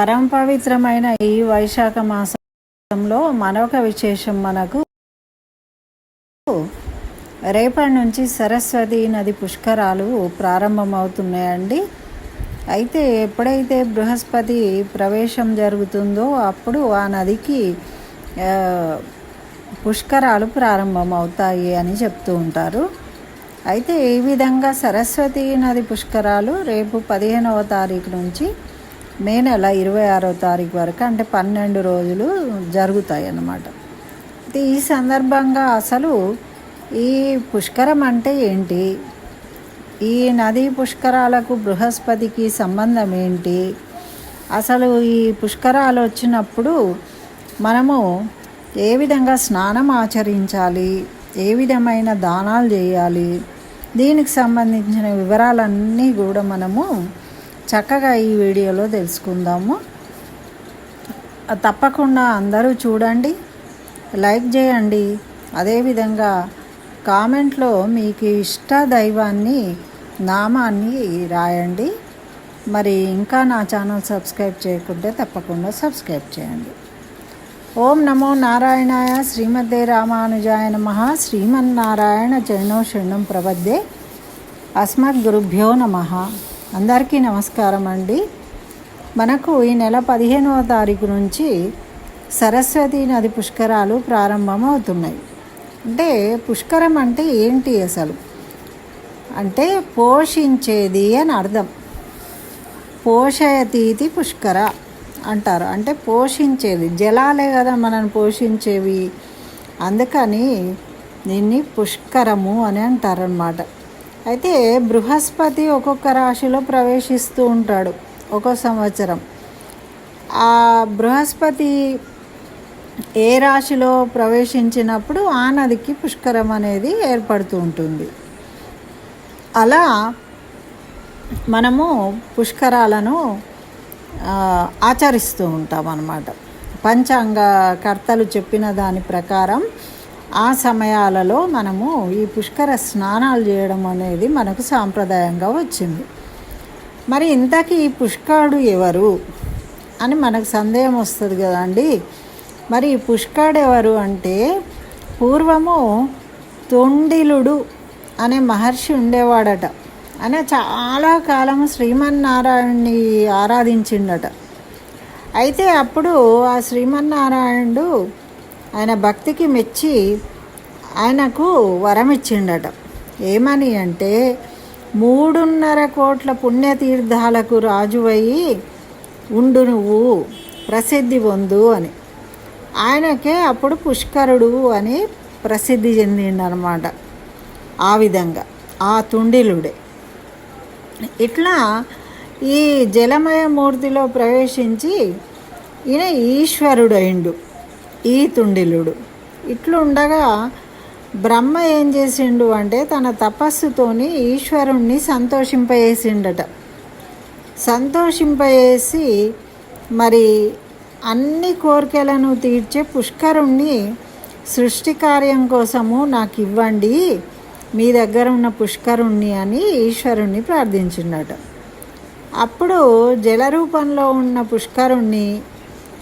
పరమ పవిత్రమైన ఈ వైశాఖ మాసంలో మరొక విశేషం మనకు రేపటి నుంచి సరస్వతి నది పుష్కరాలు ప్రారంభమవుతున్నాయండి. అయితే ఎప్పుడైతే బృహస్పతి ప్రవేశం జరుగుతుందో అప్పుడు ఆ నదికి పుష్కరాలు ప్రారంభమవుతాయి అని చెప్తూ ఉంటారు. అయితే ఈ విధంగా సరస్వతి నది పుష్కరాలు రేపు పదిహేనవ తారీఖు నుంచి మే నెల ఇరవై ఆరో తారీఖు వరకు అంటే పన్నెండు రోజులు జరుగుతాయి అన్నమాట. అయితే ఈ సందర్భంగా అసలు ఈ పుష్కరం అంటే ఏంటి? ఈ నదీ పుష్కరాలకు బృహస్పతికి సంబంధం ఏంటి? అసలు ఈ పుష్కరాలు వచ్చినప్పుడు మనము ఏ విధంగా స్నానం ఆచరించాలి? ఏ విధమైన దానాలు చేయాలి? దీనికి సంబంధించిన వివరాలన్నీ కూడా మనము చక్కగా ఈ వీడియోలో తెలుసుకుందాము. తప్పకుండా అందరూ చూడండి లైక్ చేయండి. అదేవిధంగా కామెంట్లో మీకు ఇష్ట దైవాన్ని నామాన్ని రాయండి. మరి ఇంకా నా ఛానల్ సబ్స్క్రైబ్ చేయకుంటే తప్పకుండా సబ్స్క్రైబ్ చేయండి. ఓం నమో నారాయణాయ శ్రీమద్దే రామానుజాయ నమ. శ్రీమన్నారాయణ చరణో శరణం ప్రబద్దే అస్మద్ గురుభ్యో నమ. అందరికీ నమస్కారం అండి. మనకు ఈ నెల పదిహేనవ తారీఖు నుంచి సరస్వతి నది పుష్కరాలు ప్రారంభమవుతున్నాయి. అంటే పుష్కరం అంటే ఏంటి అసలు? అంటే పోషించేది అని అర్థం. పోషయతీతి పుష్కర అంటారు. అంటే పోషించేది. జలాలే కదా మనల్ని పోషించేవి. అందుకని దీన్ని పుష్కరము అని అంటారనమాట అయితే బృహస్పతి ఒక్కొక్క రాశిలో ప్రవేశిస్తూ ఉంటాడు ఒక్కో సంవత్సరం. ఆ బృహస్పతి ఏ రాశిలో ప్రవేశించినప్పుడు ఆ నదికి పుష్కరం అనేది ఏర్పడుతూ ఉంటుంది. అలా మనము పుష్కరాలను ఆచరిస్తూ ఉంటాం అన్నమాట పంచాంగ కర్తలు చెప్పిన దాని ప్రకారం ఆ సమయాలలో మనము ఈ పుష్కర స్నానాలు చేయడం అనేది మనకు సాంప్రదాయంగా వచ్చింది. మరి ఇంతకీ ఈ పుష్కరుడు ఎవరు అని మనకు సందేహం వస్తుంది కదండి. మరి ఈ పుష్కరుడు ఎవరు అంటే పూర్వము తొండిలుడు అనే మహర్షి ఉండేవాడట. ఆయన చాలా కాలం శ్రీమన్నారాయణ్ణి ఆరాధించిండట. అయితే అప్పుడు ఆ శ్రీమన్నారాయణుడు ఆయన భక్తికి మెచ్చి ఆయనకు వరం ఇచ్చిండట ఏమని అంటే మూడున్నర కోట్ల పుణ్యతీర్థాలకు రాజువయ్యి ఉండు నువ్వు ప్రసిద్ధి పొందు అని. ఆయనకే అప్పుడు పుష్కరుడు అని ప్రసిద్ధి చెందిండనమాట ఆ విధంగా ఆ తుండిలుడే. ఇట్లా ఈ జలమయ మూర్తిలో ప్రవేశించి ఈయన ఈశ్వరుడు ఈ తుండిలుడు. ఇట్లుండగా బ్రహ్మ ఏం చేసిండు అంటే తన తపస్సుతోని ఈశ్వరుణ్ణి సంతోషింపజేసిండట. సంతోషింపజేసి మరి అన్ని కోరికలను తీర్చే పుష్కరుణ్ణి సృష్టి కార్యం కోసము నాకు ఇవ్వండి మీ దగ్గర ఉన్న పుష్కరుణ్ణి అని ఈశ్వరుణ్ణి ప్రార్థించిండట. అప్పుడు జల రూపంలో ఉన్న పుష్కరుణ్ణి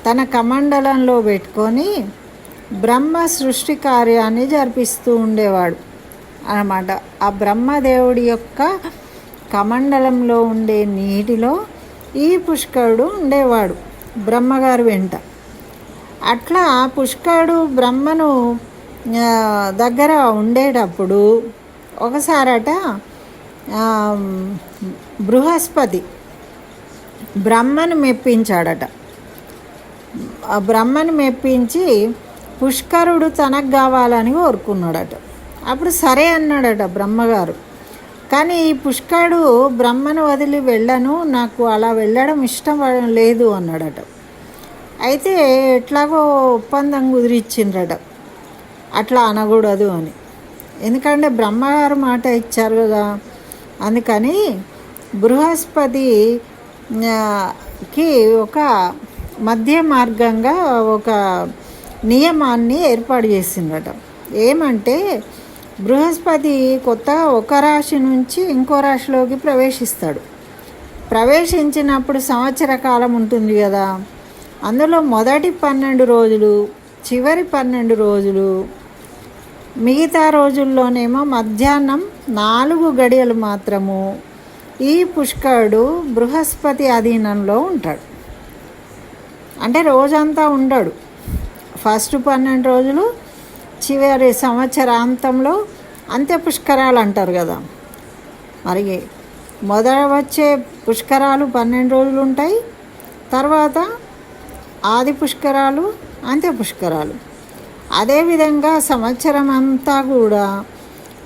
తన కమండలంలో పెట్టుకొని బ్రహ్మ సృష్టి కార్యాన్ని జరిపిస్తూ ఉండేవాడు. అన్నమాట. ఆ బ్రహ్మదేవుడి యొక్క కమండలంలో ఉండే నీటిలో ఈ పుష్కరుడు ఉండేవాడు బ్రహ్మగారు వెంట. అట్లా పుష్కరుడు బ్రహ్మను దగ్గర ఉండేటప్పుడు ఒకసారట బృహస్పతి బ్రహ్మను మెప్పించాడట. బ్రహ్మను మెప్పించి పుష్కరుడు తనకు కావాలని కోరుకున్నాడట. అప్పుడు సరే అన్నాడట బ్రహ్మగారు. కానీ ఈ పుష్కరుడు బ్రహ్మను వదిలి వెళ్ళను నాకు అలా వెళ్ళడం ఇష్టం లేదు అన్నాడట. అయితే ఎట్లాగో ఒప్పందం కుదిరిచ్చిండ్రట. అట్లా అనకూడదు అని. ఎందుకంటే బ్రహ్మగారు మాట ఇచ్చారు కదా. అందుకని బృహస్పతికి ఒక మధ్య మార్గంగా ఒక నియమాన్ని ఏర్పాటు చేసిందట. ఏమంటే బృహస్పతి కొత్త ఒక రాశి నుంచి ఇంకో రాశిలోకి ప్రవేశిస్తాడు. ప్రవేశించినప్పుడు సంవత్సర కాలం ఉంటుంది కదా. అందులో మొదటి పన్నెండు రోజులు చివరి పన్నెండు రోజులు మిగతా రోజుల్లోనేమో మధ్యాహ్నం నాలుగు గడియలు మాత్రము. ఈ పుష్కరుడు బృహస్పతి అధీనంలో ఉంటాడు. అంటే రోజంతా ఉండడు. ఫస్ట్ పన్నెండు రోజులు చివరి సంవత్సరాంతంలో అంత్య పుష్కరాలు అంటారు కదా. మరి మొదట వచ్చే పుష్కరాలు పన్నెండు రోజులు ఉంటాయి. తర్వాత ఆది పుష్కరాలు అంత్య పుష్కరాలు. అదేవిధంగా సంవత్సరం అంతా కూడా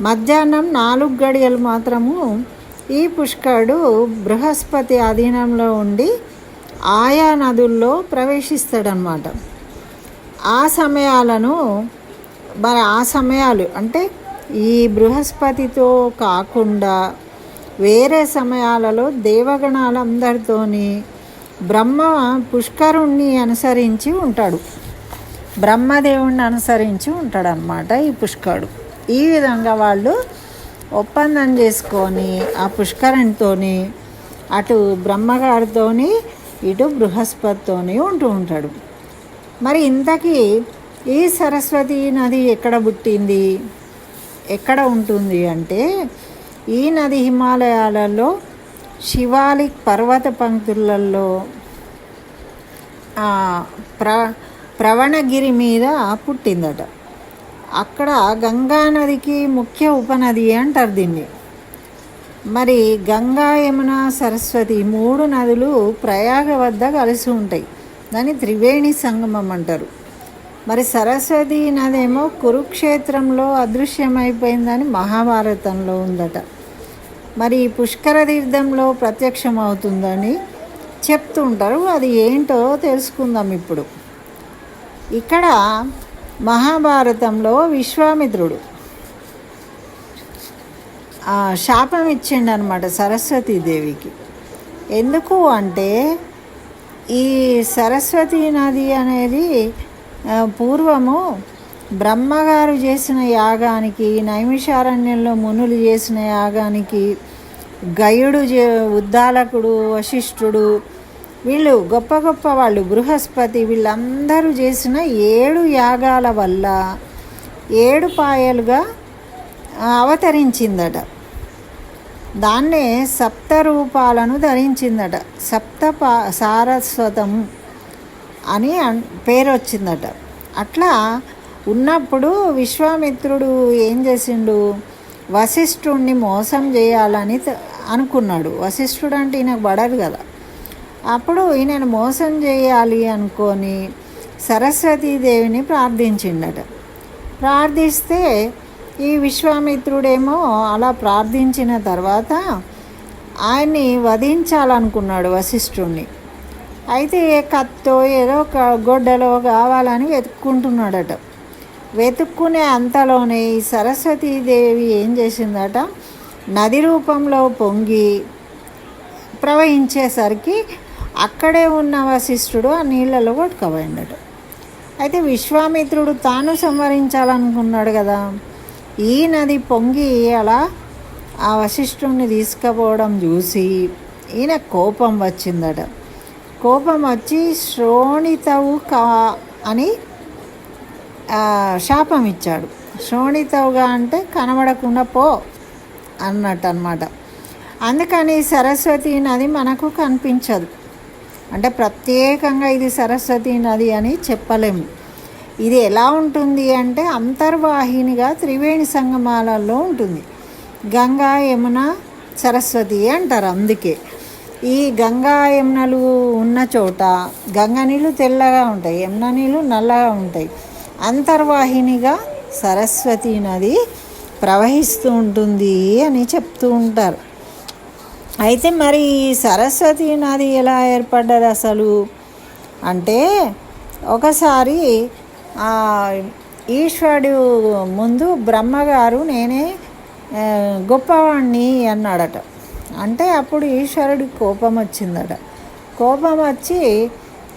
మధ్యాహ్నం నాలుగు గడియలు మాత్రము ఈ పుష్కరుడు బృహస్పతి అధీనంలో ఉండి ఆయా నదుల్లో ప్రవేశిస్తాడనమాట. ఆ సమయాలను మరి ఆ సమయాలు అంటే ఈ బృహస్పతితో కాకుండా వేరే సమయాలలో దేవగణాలందరితోని బ్రహ్మ పుష్కరుణ్ణి అనుసరించి ఉంటాడు. బ్రహ్మదేవుణ్ణి అనుసరించి ఉంటాడనమాట ఈ పుష్కరుడు. ఈ విధంగా వాళ్ళు ఒప్పందం చేసుకొని ఆ పుష్కరునితోని అటు బ్రహ్మగారితోని ఇటు బృహస్పతితోనే ఉంటూ ఉంటాడు. మరి ఇంతకీ ఈ సరస్వతి నది ఎక్కడ పుట్టింది? ఎక్కడ ఉంటుంది అంటే ఈ నది హిమాలయాలలో శివాలిక్ పర్వత పంక్తులలో ప్ర ప్రవణగిరి మీద పుట్టిందట. అక్కడ గంగా నదికి ముఖ్య ఉపనది అంటారు దీన్ని. మరి గంగా యమున సరస్వతి మూడు నదులు ప్రయాగ వద్ద కలిసి ఉంటాయి. దాన్ని త్రివేణి సంగమం అంటారు. మరి సరస్వతి నదేమో కురుక్షేత్రంలో అదృశ్యమైపోయిందని మహాభారతంలో ఉందట. మరి పుష్కర తీర్థంలో ప్రత్యక్షం అవుతుందని చెప్తుంటారు అది ఏంటో తెలుసుకుందాం ఇప్పుడు. ఇక్కడ మహాభారతంలో విశ్వామిత్రుడు శాపం శాపం ఇచ్చిండనమాట సరస్వతీదేవికి ఎందుకు అంటే ఈ సరస్వతి నది అనేది పూర్వము బ్రహ్మగారు చేసిన యాగానికి నైమిషారణ్యంలో మునులు చేసిన యాగానికి గయుడు ఉద్దాలకుడు వశిష్ఠుడు వీళ్ళు గొప్ప గొప్ప వాళ్ళు బృహస్పతి వీళ్ళందరూ చేసిన ఏడు యాగాల వల్ల ఏడు పాయలుగా అవతరించిందట. దాన్నే సప్త రూపాలను ధరించిందట. సప్త పా సారస్వతం అని అన్- పేరు వచ్చిందట అట్లా ఉన్నప్పుడు విశ్వామిత్రుడు ఏం చేసిండు? వశిష్ఠుడిని మోసం చేయాలని అనుకున్నాడు. వశిష్ఠుడు అంటే ఈయనకు పడదు కదా. అప్పుడు ఈయనను మోసం చేయాలి అనుకొని సరస్వతీదేవిని ప్రార్థించిండట. ప్రార్థిస్తే ఈ విశ్వామిత్రుడేమో అలా ప్రార్థించిన తర్వాత ఆయన్ని వధించాలనుకున్నాడు వశిష్ఠుణ్ణి. అయితే ఏ కత్తో ఏదో ఒక గొడ్డలో కావాలని వెతుక్కుంటున్నాడట. వెతుక్కునే అంతలోనే ఈ సరస్వతీదేవి ఏం చేసిందట? నది రూపంలో పొంగి ప్రవహించేసరికి అక్కడే ఉన్న వశిష్ఠుడు ఆ నీళ్ళలో కొట్టుకుపోయిందట. అయితే విశ్వామిత్రుడు తాను సంహరించాలనుకున్నాడు కదా? ఈ నది పొంగి అలా ఆ వశిష్ఠుణ్ణి తీసుకుపోవడం చూసి ఈయన కోపం వచ్చిందట. కోపం వచ్చి శ్రోణితవు కా అని శాపం ఇచ్చాడు. శ్రోణితవుగా అంటే కనబడకుండా పో అన్నట్టు అనమాట అందుకని సరస్వతి నది మనకు కనిపించదు. అంటే ప్రత్యేకంగా ఇది సరస్వతి నది అని చెప్పలేము. ఇది ఎలా ఉంటుంది అంటే అంతర్వాహినిగా త్రివేణి సంగమాలలో ఉంటుంది. గంగా యమున సరస్వతి అంటారు అందుకే. ఈ గంగా యమునలు ఉన్న చోట గంగా నీళ్ళు తెల్లగా ఉంటాయి యమున నీళ్ళు నల్లగా ఉంటాయి. అంతర్వాహినిగా సరస్వతి నది ప్రవహిస్తూ ఉంటుంది అని చెప్తూ ఉంటారు. అయితే మరి సరస్వతి నది ఎలా ఏర్పడ్డది అసలు? అంటే ఒకసారి ఈశ్వరుడు ముందు బ్రహ్మగారు నేనే గొప్పవాణ్ణి అన్నాడట. అంటే అప్పుడు ఈశ్వరుడి కోపం వచ్చిందట. కోపం వచ్చి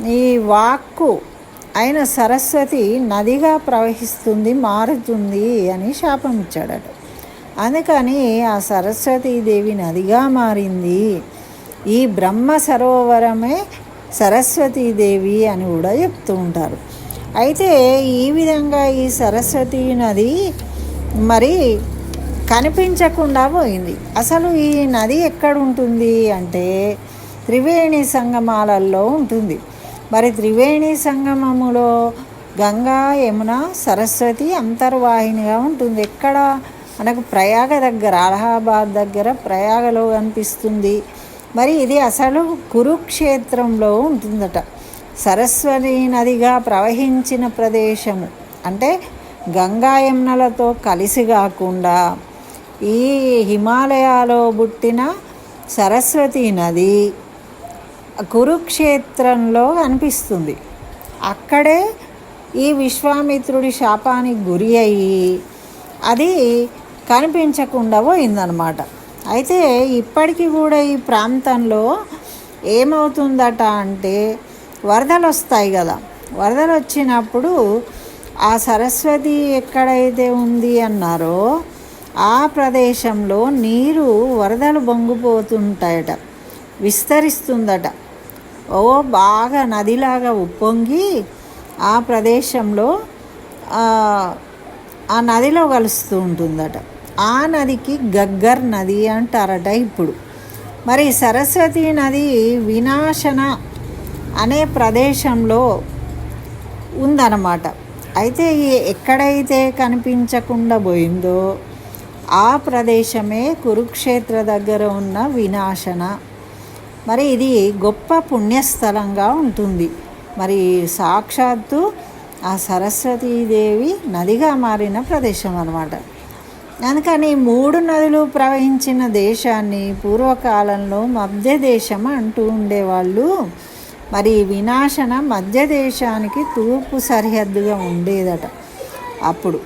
ఈ వాక్కు అయిన సరస్వతి నదిగా ప్రవహిస్తుంది మారుతుంది అని శాపం ఇచ్చాడట. అందుకని ఆ సరస్వతీదేవి నదిగా మారింది. ఈ బ్రహ్మ సరోవరమే సరస్వతీదేవి అని కూడా చెప్తూ ఉంటారు. అయితే ఈ విధంగా ఈ సరస్వతీ నది మరి కనిపించకుండా పోయింది. అసలు ఈ నది ఎక్కడ ఉంటుంది అంటే త్రివేణి సంగమాలలో ఉంటుంది. మరి త్రివేణి సంగమములో గంగా యమున సరస్వతి అంతర్వాహినిగా ఉంటుంది. ఎక్కడ? మనకు ప్రయాగ దగ్గర అలహాబాద్ దగ్గర ప్రయాగలో కనిపిస్తుంది. మరి ఇది అసలు కురుక్షేత్రంలో ఉంటుందట. సరస్వతి నదిగా ప్రవహించిన ప్రదేశము. అంటే గంగా యమునలతో కలిసి కాకుండా ఈ హిమాలయాలో పుట్టిన సరస్వతి నది కురుక్షేత్రంలో కనిపిస్తుంది. అక్కడే ఈ విశ్వామిత్రుడి శాపానికి గురి అయ్యి అది కనిపించకుండా పోయిందనమాట అయితే ఇప్పటికీ కూడా ఈ ప్రాంతంలో ఏమవుతుందట అంటే వరదలు వస్తాయి కదా వరదలు వచ్చినప్పుడు ఆ సరస్వతి ఎక్కడైతే ఉంది అన్నారో ఆ ప్రదేశంలో నీరు వరదలు బొంగిపోతుంటాయట విస్తరిస్తుందట. ఓ బాగా నదిలాగా ఉప్పొంగి ఆ ప్రదేశంలో ఆ నదిలో కలుస్తూ ఉంటుందట. ఆ నదికి గగ్గర్ నది అంటారట ఇప్పుడు. మరి సరస్వతి నది వినాశన అనే ప్రదేశంలో ఉందన్నమాట. అయితే ఈ ఎక్కడైతే కనిపించకుండా పోయిందో ఆ ప్రదేశమే కురుక్షేత్ర దగ్గర ఉన్న వినాశన. మరి ఇది గొప్ప పుణ్యస్థలంగా ఉంటుంది. మరి సాక్షాత్తు ఆ సరస్వతీదేవి నదిగా మారిన ప్రదేశం అనమాట అందుకని మూడు నదులు ప్రవహించిన దేశాన్ని పూర్వకాలంలో మధ్య దేశం అంటూ ఉండేవాళ్ళు మరి వినాశన మధ్య దేశానికి తూర్పు సరిహద్దుగా ఉండేదట అప్పుడు.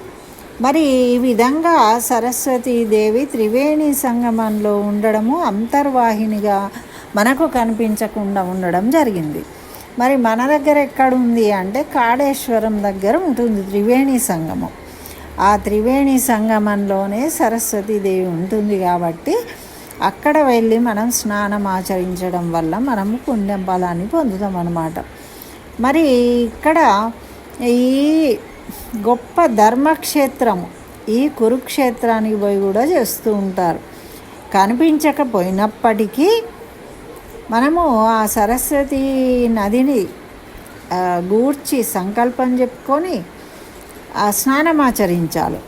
మరి ఈ విధంగా సరస్వతీదేవి త్రివేణి సంగమంలో ఉండడము అంతర్వాహినిగా మనకు కనిపించకుండా ఉండడం జరిగింది. మరి మన దగ్గర ఎక్కడుంది అంటే కాళేశ్వరం దగ్గర ఉంటుంది త్రివేణి సంగమం. ఆ త్రివేణి సంగమంలోనే సరస్వతీదేవి ఉంటుంది కాబట్టి అక్కడ వెళ్ళి మనం స్నానం ఆచరించడం వల్ల మనము పుణ్యం బలాన్ని పొందుతాం అన్నమాట. మరి ఇక్కడ ఈ గొప్ప ధర్మక్షేత్రము ఈ కురుక్షేత్రానికి పోయి కూడా చేస్తూ ఉంటారు. కనిపించకపోయినప్పటికీ మనము ఆ సరస్వతి నదిని గూర్చి సంకల్పం చెప్పుకొని ఆ స్నానం ఆచరించాలి.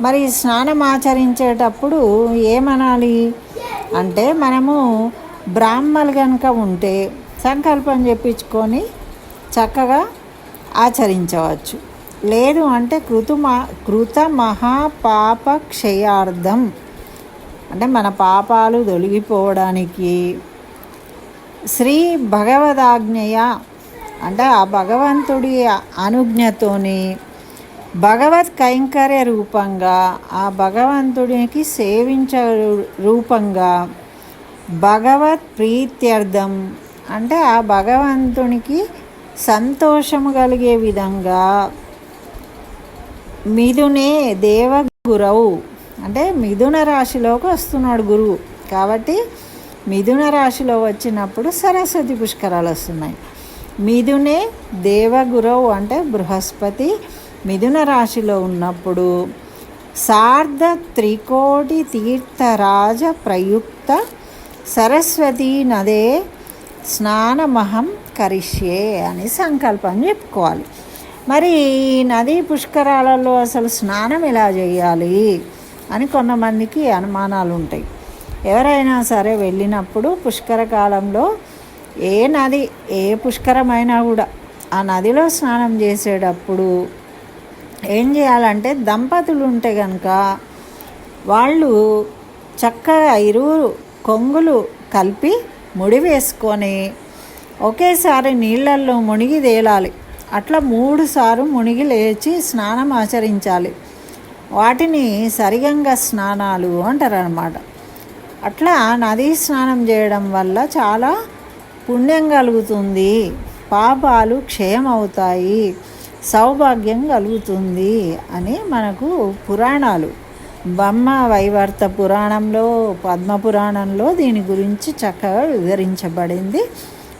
మరి స్నానం ఆచరించేటప్పుడు ఏమనాలి? అంటే మనము బ్రాహ్మలు కనుక ఉంటే సంకల్పం చెప్పించుకొని చక్కగా ఆచరించవచ్చు. లేదు అంటే కృతుమా కృత మహాపాప క్షయార్థం. అంటే మన పాపాలు తొలగిపోవడానికి శ్రీ భగవదాజ్ఞయ అంటే ఆ భగవంతుడి అనుజ్ఞతోని భగవత్ కైంకర్య రూపంగా ఆ భగవంతుడికి సేవించ రూపంగా భగవత్ ప్రీత్యర్థం. అంటే ఆ భగవంతునికి సంతోషము కలిగే విధంగా మిథునే దేవగురవు. అంటే మిథున రాశిలోకి వస్తున్నాడు గురువు. కాబట్టి మిథున రాశిలో వచ్చినప్పుడు సరస్వతి పుష్కరాలు వస్తున్నాయి. మిథునే దేవగురవు అంటే బృహస్పతి మిథున రాశిలో ఉన్నప్పుడు సార్ధ త్రికోటి తీర్థరాజ ప్రయుక్త సరస్వతీ నదే స్నానమహం కరిష్యే అని సంకల్పం చెప్పుకోవాలి. మరి ఈ నదీ పుష్కరాలలో అసలు స్నానం ఎలా చేయాలి అని కొంతమందికి అనుమానాలు ఉంటాయి. ఎవరైనా సరే వెళ్ళినప్పుడు పుష్కర కాలంలో ఏ నది ఏ పుష్కరమైనా కూడా ఆ నదిలో స్నానం చేసేటప్పుడు ఏం చేయాలంటే దంపతులు ఉంటే కనుక వాళ్ళు చక్కగా ఇరువురు కొంగులు కలిపి ముడి వేసుకొని ఒకేసారి నీళ్ళల్లో మునిగి తేలాలి. అట్లా మూడుసార్లు మునిగి లేచి స్నానం ఆచరించాలి. వాటిని సరిగంగా స్నానాలు అంటారు అనమాట అట్లా నదీ స్నానం చేయడం వల్ల చాలా పుణ్యం కలుగుతుంది. పాపాలు క్షయం అవుతాయి సౌభాగ్యం కలుగుతుంది అని మనకు పురాణాలు. బొమ్మ వైవర్త పురాణంలో పద్మ పురాణంలో దీని గురించి చక్కగా వివరించబడింది.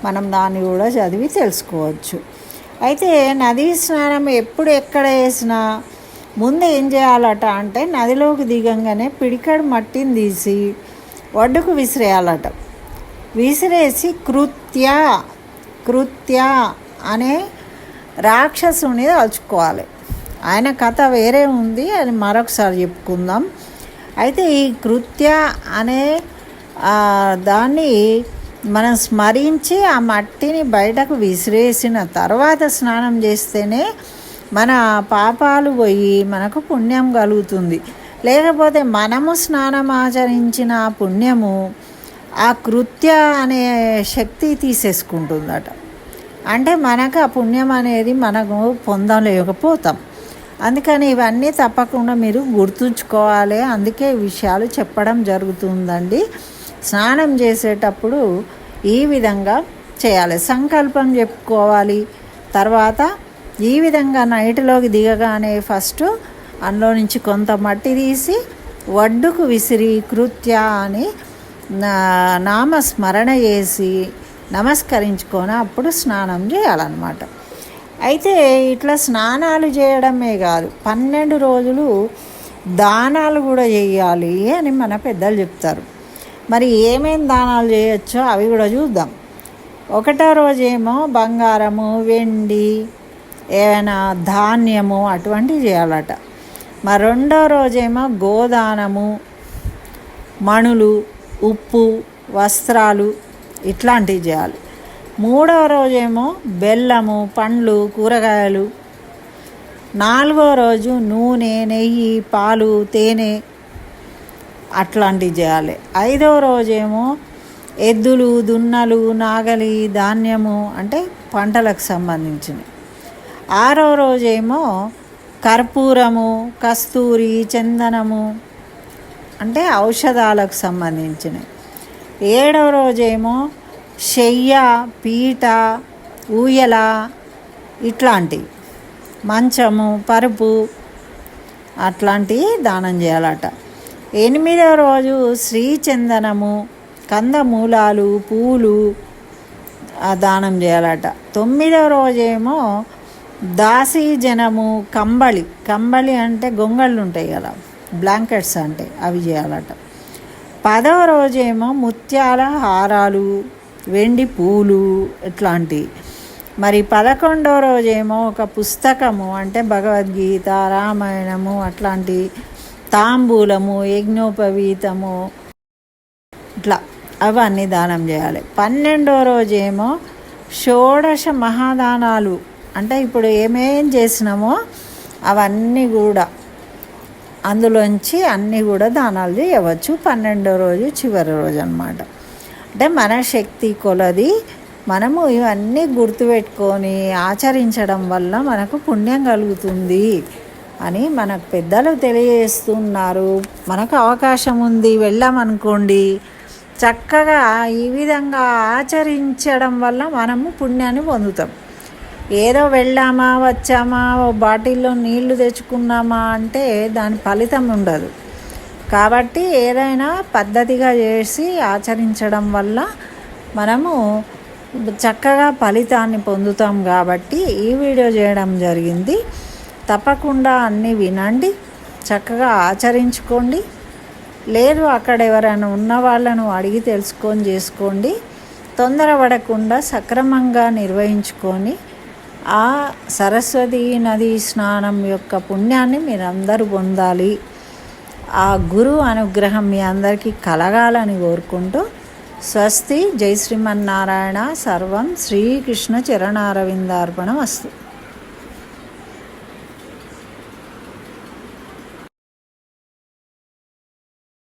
మనం దాన్ని కూడా చదివి తెలుసుకోవచ్చు. అయితే నదీ స్నానం ఎప్పుడు ఎక్కడ వేసినా ముందు ఏం చేయాలట అంటే నదిలోకి దిగంగానే పిడికడు మట్టిని తీసి ఒడ్డుకు విసిరేయాలట. విసిరేసి కృత్య కృత్య అనే రాక్షసుని తలుచుకోవాలి ఆయన కథ వేరే ఉంది అని మరొకసారి చెప్పుకుందాం. అయితే ఈ కృత్య అనే దాన్ని మనం స్మరించి ఆ మట్టిని బయటకు విసిరేసిన తర్వాత స్నానం చేస్తేనే మన పాపాలు పోయి మనకు పుణ్యం కలుగుతుంది. లేకపోతే మనము స్నానం ఆచరించిన పుణ్యము ఆ కృత్య అనే శక్తి తీసేసుకుంటుందట. అంటే మనకు ఆ పుణ్యం అనేది మనకు పొందలేకపోతాం అందుకని ఇవన్నీ తప్పకుండా మీరు గుర్తుంచుకోవాలి. అందుకే ఈ విషయాలు చెప్పడం జరుగుతుందండి. స్నానం చేసేటప్పుడు ఈ విధంగా చేయాలి. సంకల్పం చెప్పుకోవాలి. తర్వాత ఈ విధంగా నైట్లోకి దిగగానే ఫస్ట్ అందులో నుంచి కొంత మట్టి తీసి ఒడ్డుకు విసిరి కృత్య అని నా- నామస్మరణ చేసి నమస్కరించుకొని అప్పుడు స్నానం చేయాలన్నమాట. అయితే ఇట్లా స్నానాలు చేయడమే కాదు పన్నెండు రోజులు దానాలు కూడా చేయాలి అని మన పెద్దలు చెప్తారు. మరి ఏమేమి దానాలు చేయొచ్చో అవి కూడా చూద్దాం. ఒకటో రోజేమో బంగారము వెండి ఏమైనా ధాన్యము అటువంటివి చేయాలట. మరి రెండో రోజేమో గోదానము మణులు ఉప్పు వస్త్రాలు ఇట్లాంటివి చేయాలి. మూడవ రోజేమో బెల్లము పండ్లు కూరగాయలు. నాలుగో రోజు నూనె నెయ్యి పాలు తేనె అట్లాంటివి చేయాలి. ఐదవ రోజేమో ఎద్దులు దున్నలు నాగలి ధాన్యము అంటే పంటలకు సంబంధించినవి. ఆరో రోజేమో కర్పూరము కస్తూరి చందనము అంటే ఔషధాలకు సంబంధించినవి. ఏడవ రోజేమో శయ్య పీట ఊయల ఇట్లాంటివి మంచము పరుపు అట్లాంటివి దానం చేయాలట. ఎనిమిదవ రోజు శ్రీచందనము కందమూలాలు పూలు ఆ దానం చేయాలట. తొమ్మిదవ రోజేమో దాసీజనము కంబళి. కంబళి అంటే గొంగళ్ళు ఉంటాయి కదా బ్లాంకెట్స్ అంటే అవి చేయాలట. పదవ రోజేమో ముత్యాల హారాలు వెండి పూలు ఇట్లాంటివి మరి పదకొండవ రోజేమో ఒక పుస్తకము అంటే భగవద్గీత రామాయణము అట్లాంటి తాంబూలము యజ్ఞోపవీతము ఇట్లా అవన్నీ దానం చేయాలి. పన్నెండో రోజేమో షోడశ మహాదానాలు. అంటే ఇప్పుడు ఏమేం చేసినామో అవన్నీ కూడా అందులోంచి అన్నీ కూడా దానాలు చేయవచ్చు. పన్నెండో రోజు చివరి రోజు అన్నమాట. అంటే మన శక్తి కొలది. మనము ఇవన్నీ గుర్తుపెట్టుకొని ఆచరించడం వల్ల మనకు పుణ్యం కలుగుతుంది అని మనకు పెద్దలు తెలియజేస్తున్నారు. మనకు అవకాశం ఉంది వెళ్ళామనుకోండి చక్కగా ఈ విధంగా ఆచరించడం వల్ల మనము పుణ్యాన్ని పొందుతాం. ఏదో వెళ్ళామా వచ్చామా ఓ బాటిల్లో నీళ్ళు తెచ్చుకున్నామా అంటే దాని ఫలితం ఉండదు. కాబట్టి ఏదైనా పద్ధతిగా చేసి ఆచరించడం వల్ల మనము చక్కగా ఫలితాన్ని పొందుతాం కాబట్టి ఈ వీడియో చేయడం జరిగింది. తప్పకుండా అన్నీ వినండి చక్కగా ఆచరించుకోండి. లేదు అక్కడ ఎవరైనా ఉన్న వాళ్ళను అడిగి తెలుసుకొని చేసుకోండి. తొందరపడకుండా సక్రమంగా నిర్వహించుకొని ఆ సరస్వతి నది స్నానం యొక్క పుణ్యాన్ని మీరందరూ పొందాలి. ఆ గురు అనుగ్రహం మీ అందరికీ కలగాలని కోరుకుంటూ స్వస్తి. జై శ్రీమన్నారాయణ. సర్వం శ్రీకృష్ణ చరణారవిందార్పణం వస్తుంది